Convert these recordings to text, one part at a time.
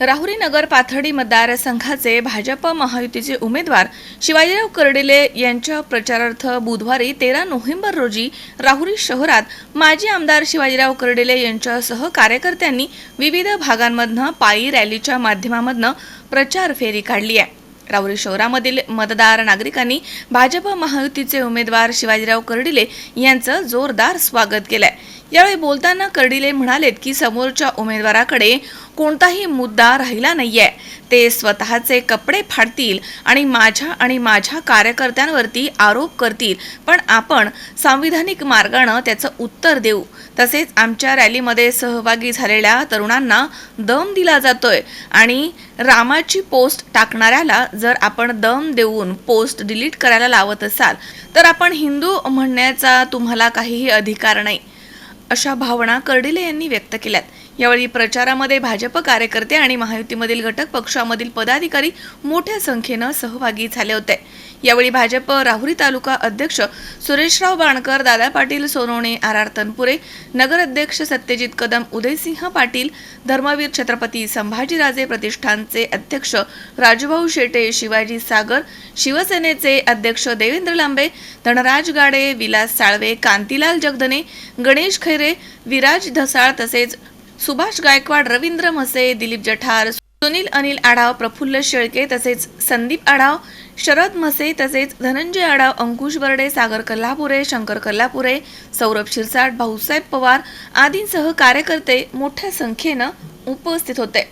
राहुरी नगर पाथर्डी मतदारसंघाचे भाजप महायुतीचे उमेदवार शिवाजीराव कर्डिले यांच्या प्रचारार्थ बुधवारी तेरा नोव्हेंबर रोजी राहुरी शहरात माजी आमदार शिवाजीराव कर्डिले यांच्यासह कार्यकर्त्यांनी विविध भागांमधनं पायी रॅलीच्या माध्यमामधनं प्रचार फेरी काढली आहे. राहुरी शहरामधील मतदार नागरिकांनी भाजप महायुतीचे उमेदवार शिवाजीराव कर्डिले यांचं जोरदार स्वागत केलंय. यावेळी बोलताना कर्डिले म्हणालेत की समोरच्या उमेदवाराकडे कोणताही मुद्दा राहिला नाहीये. ते स्वतःचे कपडे फाडतील आणि माझ्या आणि माझ्या कार्यकर्त्यांवरती आरोप करतील. पण आपण सांविधानिक मार्गानं त्याचं उत्तर देऊ. तसेच आमच्या रॅलीमध्ये सहभागी झालेल्या तरुणांना दम दिला जातोय. आणि रामाची पोस्ट टाकणाऱ्याला जर आपण दम देऊन पोस्ट डिलीट करायला लावत असाल तर आपण हिंदू म्हणण्याचा तुम्हाला काहीही अधिकार नाही. अशा भावना कर्डिले यांनी व्यक्त केल्यात. यावेळी प्रचारामध्ये भाजप कार्यकर्ते आणि महायुतीमधील घटक पक्षामधील पदाधिकारी मोठ्या संख्येनं सहभागी झाले होते. यावेळी भाजप राहुरी तालुका अध्यक्ष सुरेशराव बाणकर दादा पाटील सोनवणे आर आर तनपुरे नगराध्यक्ष सत्यजित कदम उदयसिंह पाटील धर्मवीर छत्रपती संभाजीराजे प्रतिष्ठानचे अध्यक्ष राजूभाऊ शेटे शिवाजी सागर शिवसेनेचे अध्यक्ष देवेंद्र लांबे धनराज गाडे विलास साळवे कांतीलाल जगदने गणेश खैरे विराज धसाळ तसेच सुभाष गायकवाड रवींद्र म्हसे दिलीप जठार सुनील अनिल आढाव प्रफुल्ल शेळके तसेच संदीप आढाव शरद म्हसे तसेच धनंजय आढाव अंकुश बर्डे सागर कल्हापुरे शंकर कल्हापुरे सौरभ शिरसाट भाऊसाहेब पवार आदींसह कार्यकर्ते मोठ्या संख्येनं उपस्थित होते.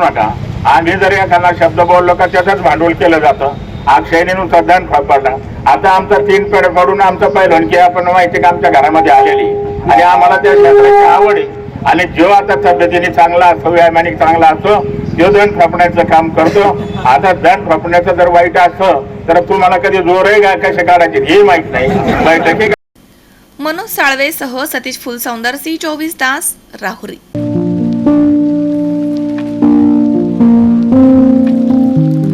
आम्ही जर एखादा शब्द बोललो का त्याचंच भांडवल केलं जातं. अक्षयनेनुसार दंड पडला. आता आमचा तीन पेड पडून आमचं पहिलं की आपण माहिती का आमच्या घरामध्ये आलेली. आणि आम्हाला त्या क्षेत्राची आवड आहे. आणि जो आता तब्येतीने चांगला असतो वैमानिक चांगला असतो तो दंड फापण्याचं काम करतो. आता दंड फापण्याचं जर वाईट असतं तर तुम्हाला कधी जोर आहे का कसे काढायचे हे माहीत नाही. बैठकी मनोज साळवेसह सतीश फुलसौंदर सी चोवीस तास राहुरी.